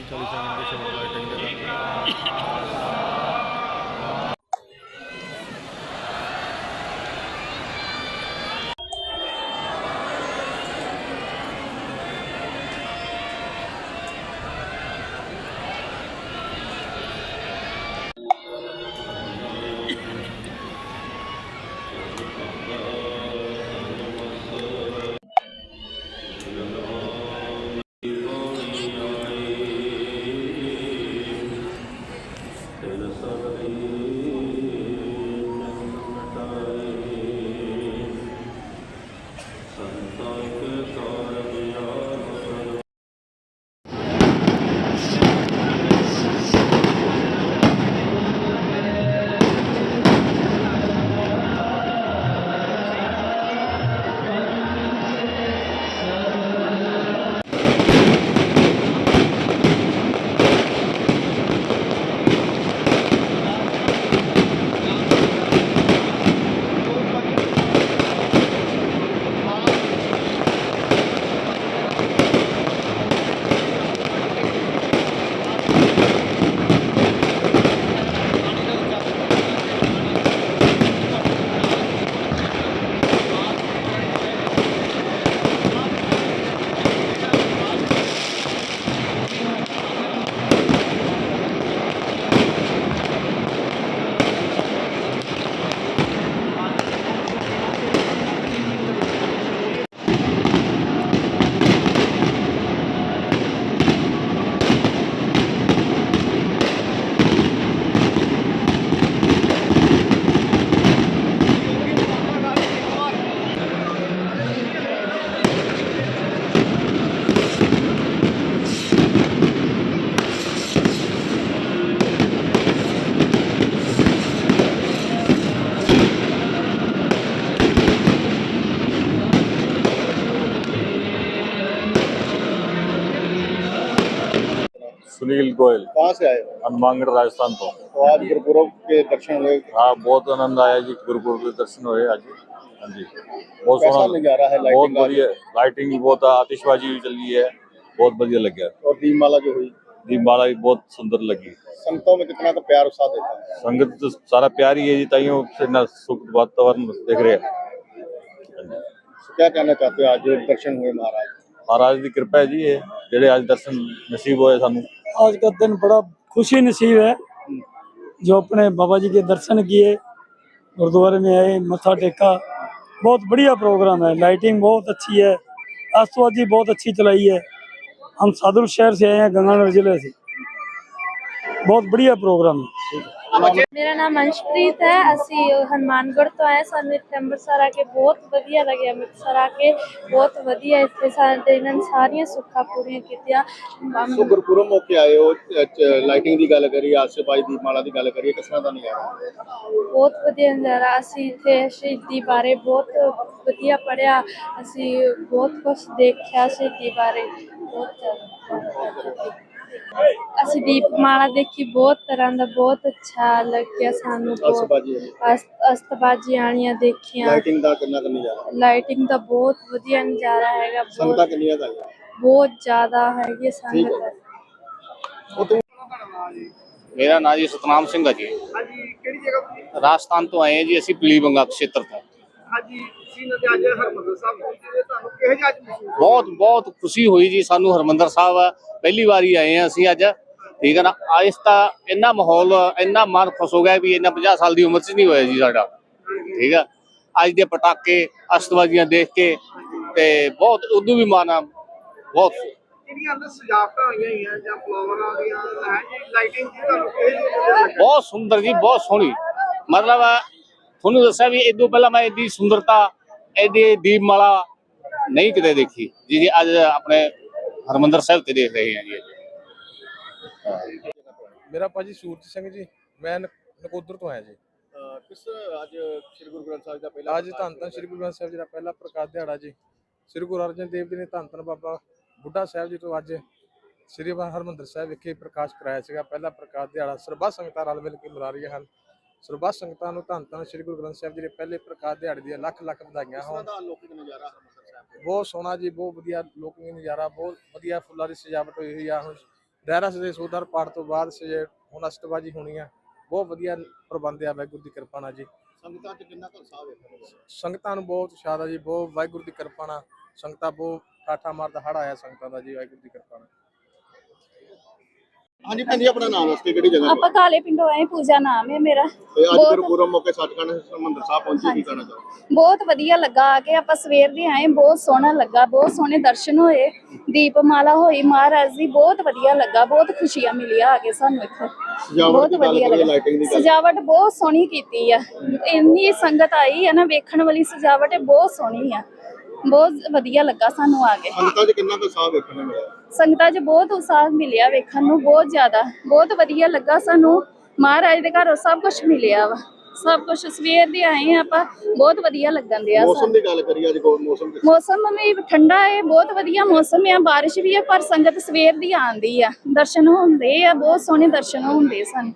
30 40 second ਦੀ ਸ਼ੋਰ lighting ਦੇ minus 7 सुनील गोयल कहाँ से आए हो हनुमानगढ़ राजस्थान तो तो आज गुरुपुरब के दर्शन हुए हाँ बहुत आनंद आया जी गुरुपुर के दर्शन हुए आज हाँ जी बहुत कैसा सोहना नजारा है बहुत लाइटिंग का बढ़िया लाइटिंग भी बहुत है आतिशबाजी भी चली है बहुत बढ़िया लग गया और दीपमाला जो हुई दीपमाला भी बहुत सुंदर लगी संतों में कितना तो प्यार उत्साह देता है संगत तो सारा प्यार ही है जी ताइयों से ना सुख वातावरण देख रहे हैं हाँ जी। तो क्या कहना चाहते हो आज जो दर्शन हुए महाराज महाराज की कृपा है जी ये ਜਿਹੜੇ ਅੱਜ ਦਰਸ਼ਨ ਨਸੀਬ ਹੋਏ ਸਾਨੂੰ आज का दिन बड़ा खुशी नसीब है जो अपने बाबा जी के दर्शन किए गुरुद्वारे में आए मत्था टेका बहुत बढ़िया प्रोग्राम है लाइटिंग बहुत अच्छी है आसवाजी बहुत अच्छी चलाई है हम सादुल शहर से आए हैं गंगानगर जिले से बहुत बढ़िया प्रोग्राम है ਮੇਰਾ ਨਾਮ ਅੰਸ਼ਪ੍ਰੀਤ ਹੈ। ਅਸੀਂ ਹਨੂਮਾਨਗੜ੍ਹ ਤੋਂ ਆਏ ਸਾਨੂੰ ਇੱਥੇ ਅੰਮ੍ਰਿਤਸਰ ਆ ਕੇ ਬਹੁਤ ਵਧੀਆ ਲੱਗਿਆ। ਅੰਮ੍ਰਿਤਸਰ ਆ ਕੇ ਬਹੁਤ ਵਧੀਆ ਇੱਥੇ ਸਾਡੇ ਇਹਨਾਂ ਨੇ ਸਾਰੀਆਂ ਸੁੱਖਾਂ ਪੂਰੀਆਂ ਕੀਤੀਆਂ। ਸੋ ਗੁਰਪੁਰਬ ਮੌਕੇ ਆਏ ਹੋ। ਲਾਈਟਿੰਗ ਦੀ ਗੱਲ ਕਰੀਏ ਆਸੇ-ਪਾਸੇ ਦੀਪਮਾਲਾ ਦੀ ਗੱਲ ਕਰੀਏ ਕਿਸ ਤਰ੍ਹਾਂ ਦਾ ਨਜ਼ਾਰਾ? ਬਹੁਤ ਵਧੀਆ ਨਜ਼ਾਰਾ। ਅਸੀਂ ਇੱਥੇ ਸ਼ਹੀਦੀ ਬਾਰੇ ਬਹੁਤ ਵਧੀਆ ਪੜਿਆ ਅਸੀਂ ਬਹੁਤ ਕੁਝ ਦੇਖਿਆ ਸ਼ਹੀਦੀ ਬਾਰੇ। ਬਹੁਤ ਜ਼ਿਆਦਾ। ਅਸੀਂ ਦੀਪਮਾਲਾ ਦੇਖੀ ਬਹੁਤ ਤਰ੍ਹਾਂ ਦਾ ਬਹੁਤ ਅੱਛਾ ਲੱਗਿਆ ਸਾਨੂੰ ਬਹੁਤ। ਆਸੇ-ਪਾਸੇ ਅਸਤ ਅਸਤਬਾਜੀ ਆਣੀਆਂ ਦੇਖੀਆਂ। ਲਾਈਟਿੰਗ ਦਾ ਕਿੰਨਾ ਕੁ ਨਜ਼ਾਰਾ। ਲਾਈਟਿੰਗ ਦਾ ਬਹੁਤ ਵਧੀਆ ਨਜ਼ਾਰਾ ਹੈਗਾ ਸੰਗਤਾਂ ਬਹੁਤ ਕਿੰਨੀਆਂ ਜ਼ਿਆਦਾ ਹੈਗੀ ਸੰਗਤ ਮੇਰਾ ਨਾਂ ਜੀ ਸਤਨਾਮ ਸਿੰਘ ਹੈ ਜੀ। ਹਾਂਜੀ ਕਿਹੜੀ ਜਗ੍ਹਾ ਰਾਜਸਥਾਨ ਤੋਂ ਆਏ ਹਾਂ ਜੀ ਅਸੀਂ ਪੀਲੀ ਬੰਗਾ ਖੇਤਰ ਤੋਂ। ਹਾਂਜੀ ਸੀ ਨਦੇ ਅੱਜ ਹਰਮੰਦਰ ਸਾਹਿਬ ਪਹੁੰਚੇ ਤੁਹਾਨੂੰ ਕਿਹੋ ਜਿਹਾ ਅੱਜ ਮਹਿਸੂਸ ਬਹੁਤ ਬਹੁਤ ਖੁਸ਼ੀ ਹੋਈ ਜੀ ਸਾਨੂੰ ਹਰਮੰਦਰ ਸਾਹਿਬ ਪਹਿਲੀ ਵਾਰੀ ਆਏ ਹਾਂ ਅਸੀਂ ਅੱਜ। ਠੀਕ ਹੈ ਨਾ? ਅੱਜ ਤਾਂ ਇੰਨਾ ਮਾਹੌਲ ਇੰਨਾ ਮਨ ਖੁਸ਼ ਹੋ ਗਿਆ ਵੀ ਇੰਨਾ 50 ਸਾਲ ਦੀ ਉਮਰ 'ਚ ਨਹੀਂ ਹੋਇਆ ਜੀ ਸਾਡਾ। ਠੀਕ ਹੈ? ਅੱਜ ਦੇ ਪਟਾਕੇ ਅਸਤਬਾਜ਼ੀਆਂ ਦੇਖ ਕੇ ਤੇ ਬਹੁਤ ਉਦੋਂ ਵੀ ਮਾਨਾ ਬਹੁਤ। ਜਿਹੜੀਆਂ ਅੰਦਰ ਸਜਾਵਟਾਂ ਹੋਈਆਂ ਹੋਈਆਂ ਜਾਂ ਫਲਾਵਰਾਂ ਦੀਆਂ ਹੈ ਜੀ ਲਾਈਟਿੰਗ ਜੀ ਤੁਹਾਨੂੰ ਕਿਹੋ ਜਿਹਾ ਲੱਗਾ ਬਹੁਤ ਸੁੰਦਰ ਜੀ ਬਹੁਤ ਸੋਹਣੀ। ਮਤਲਬ ਤੁਹਾਨੂੰ ਦੱਸਿਆ ਵੀ ਇਦੋਂ ਪਹਿਲਾਂ ਮੈਂ ਇੰਨੀ ਸੁੰਦਰਤਾ ਇਹਦੀ ਦੀਪਮਾਲਾ ਨਹੀਂ ਕਿਤੇ ਦੇਖੀ। ਜੀ ਅੱਜ ਆਪਣੇ ਹਰਮੰਦਰ ਸਾਹਿਬ ਤੇ ਦੇਖ ਰਹੇ ਹਾਂ ਜੀ। ਮੇਰਾ ਭਾਜੀ ਸੂਰਜ ਸਿੰਘ ਜੀ ਮੈਂ ਨਕੋਦਰ ਤੋਂ ਆਇਆ ਜੀ। ਕਿਸ ਅੱਜ ਸ੍ਰੀ ਗੁਰੂ ਗ੍ਰੰਥ ਸਾਹਿਬ ਦਾ ਪਹਿਲਾ ਅੱਜ ਧੰਨ ਧੰਨ ਸ੍ਰੀ ਗੁਰੂ ਗ੍ਰੰਥ ਸਾਹਿਬ ਜੀ ਦਾ ਪਹਿਲਾ ਪ੍ਰਕਾਸ਼ ਦਿਹਾੜਾ ਜੀ। ਸ੍ਰੀ ਗੁਰੂ ਅਰਜਨ ਦੇਵ ਜੀ ਨੇ ਧੰਨ ਧੰਨ ਬਾਬਾ ਬੁੱਢਾ ਸਾਹਿਬ ਜੀ ਤੋਂ ਅੱਜ ਸ੍ਰੀ ਹਰਮੰਦਰ ਸਾਹਿਬ ਵਿਖੇ ਪ੍ਰਕਾਸ਼ ਕਰਾਇਆ ਸੀਗਾ। ਪਹਿਲਾ ਪ੍ਰਕਾਸ਼ ਦਿਹਾੜਾ ਸਰਬੱਤ ਸੰਗਤਾਂ ਰਲ ਮਿਲ ਕੇ ਮਨਾ ਰਹੀਆਂ ਹਨ। ਸਰਬੱਤ ਸੰਗਤਾਂ ਨੂੰ ਧੰਨ ਧੰਨ ਸ੍ਰੀ ਗੁਰੂ ਗ੍ਰੰਥ ਸਾਹਿਬ ਜੀ ਦੇ ਪਹਿਲੇ ਪ੍ਰਕਾਸ਼ ਦਿਹਾੜੇ ਦੀਆਂ ਲੱਖ ਲੱਖ ਵਧਾਈਆਂ ਹੋਣ। ਬਹੁਤ ਸੋਹਣਾ ਜੀ ਬਹੁਤ ਵਧੀਆ ਲੋਕਿੰਗ ਨਜ਼ਾਰਾ ਬਹੁਤ ਵਧੀਆ ਫੁੱਲਾਂ ਦੀ ਸਜਾਵਟ ਹੋਈ ਹੋਈ ਆ। ਹੁਣ ਦਾਇਰਾ ਸਜੇ ਸੋਦਰ ਪਾਠ ਤੋਂ ਬਾਅਦ ਸਜੇ ਹੁਣ ਅਸ਼ਟਬਾਜੀ ਹੋਣੀ ਆ ਬਹੁਤ ਵਧੀਆ ਪ੍ਰਬੰਧ ਆ ਵਾਹਿਗੁਰੂ ਦੀ ਕਿਰਪਾ ਨਾਲ ਜੀ। ਸੰਗਤਾਂ 'ਚ ਕਿੰਨਾ ਕੁ ਉਤਸ਼ਾਹ ਵੇਖਣ? ਸੰਗਤਾਂ ਨੂੰ ਬਹੁਤ ਉਤਸ਼ਾਹ ਜੀ ਬਹੁਤ ਵਾਹਿਗੁਰੂ ਦੀ ਕਿਰਪਾ ਨਾਲ। ਸੰਗਤਾਂ ਬਹੁਤ ਠਾਠਾ ਮਾਰਦਾ ਹੜ ਆਇਆ ਸੰਗਤਾਂ ਦਾ ਜੀ ਵਾਹਿਗੁਰੂ ਦੀ ਕਿਰਪਾ ਨਾਲ। ਹਾਂਜੀ ਭੈਣ ਜੀ ਆਪਣਾ ਨਾਮ ਦੱਸ ਕੇ ਕਿਹੜੀ ਜਗ੍ਹਾ ਆਪਾਂ ਕਾਲੇ ਪਿੰਡੋਂ ਆਏ ਪੂਜਾ ਨਾਮ ਹੈ ਮੇਰਾ। ਤੇ ਅੱਜ ਬਹੁਤ- ਫਿਰ ਗੁਰਮ ਮੌਕੇ ਸੱਚਖੰਡ ਹਰਿਮੰਦਰ ਸਾਹਿਬ ਪਹੁੰਚੇ ਕੀ ਕਹਿਣਾ ਚਾਹੋਗੇ? ਬਹੁਤ ਵਧੀਆ ਲੱਗਾ ਆ ਕੇ ਆਪਾਂ ਸਵੇਰ ਦੇ ਆਏ ਬਹੁਤ ਸੋਹਣਾ ਲੱਗਾ ਬਹੁਤ ਸੋਹਣੇ ਦਰਸ਼ਨ ਹੋਏ ਦੀਪਮਾਲਾ ਹੋਈ ਮਹਾਰਾਜ ਦੀ ਬਹੁਤ ਵਧੀਆ ਲੱਗਾ ਬਹੁਤ ਖੁਸ਼ੀਆਂ ਮਿਲੀਆਂ ਆ ਕੇ ਸਾਨੂੰ ਇੱਥੇ। ਸਜਾਵਟ ਬਹੁਤ ਦੀ ਗੱਲ ਵਧੀਆ ਕਰੀਏ ਲੱਗਾ। ਲਾਈਟਿੰਗ ਦੀ ਗੱਲ। ਸਜਾਵਟ ਬਹੁਤ ਸੋਹਣੀ ਕੀਤੀ ਆ। ਇੰਨੀ ਸੰਗਤ ਆਈ ਹੈ ਨਾ ਵੇਖਣ ਵਾਲੀ ਸਜਾਵਟ ਹੈ, ਬਹੁਤ ਸੋਹਣੀ ਆ। ਬਹੁਤ ਵਧੀਆ ਲੱਗਾ ਸਾਨੂੰ ਆ ਕੇ। ਸੰਗਤਾਂ 'ਚ ਕਿੰਨਾ ਕੁ ਉਤਸ਼ਾਹ ਵੇਖਣ ਨੂੰ ਮਿਲਿਆ? ਸੰਗਤਾਂ 'ਚ ਬਹੁਤ ਉਤਸ਼ਾਹ ਮਿਲਿਆ ਵੇਖਣ ਨੂੰ ਬਹੁਤ ਜ਼ਿਆਦਾ। ਬਹੁਤ ਵਧੀਆ ਲੱਗਾ ਸਾਨੂੰ। ਮਹਾਰਾਜ ਦੇ ਘਰੋਂ ਸਭ ਕੁਝ ਮਿਲਿਆ ਵਾ। ਸਭ ਕੁਝ ਸਵੇਰ ਦੇ ਆਏ ਆ ਆਪਾਂ ਬਹੁਤ ਵਧੀਆ ਲੱਗਣ ਦਿਆ ਮੌਸਮ ਦੀ ਗੱਲ ਕਰੀਏ ਅੱਜ ਕੋ ਮੌਸਮ ਕਿਸ ਮੌਸਮ ਵੀ ਠੰਡਾ ਹੈ ਬਹੁਤ ਵਧੀਆ ਮੌਸਮ ਹੈ ਬਾਰਿਸ਼ ਵੀ ਹੈ ਪਰ ਸੰਗਤ ਸਵੇਰ ਦੀ ਆਂਦੀ ਆ। ਦਰਸ਼ਨ ਹੁੰਦੇ ਆ ਬਹੁਤ ਸੋਹਣੇ ਦਰਸ਼ਨ ਹੁੰਦੇ ਸਨ।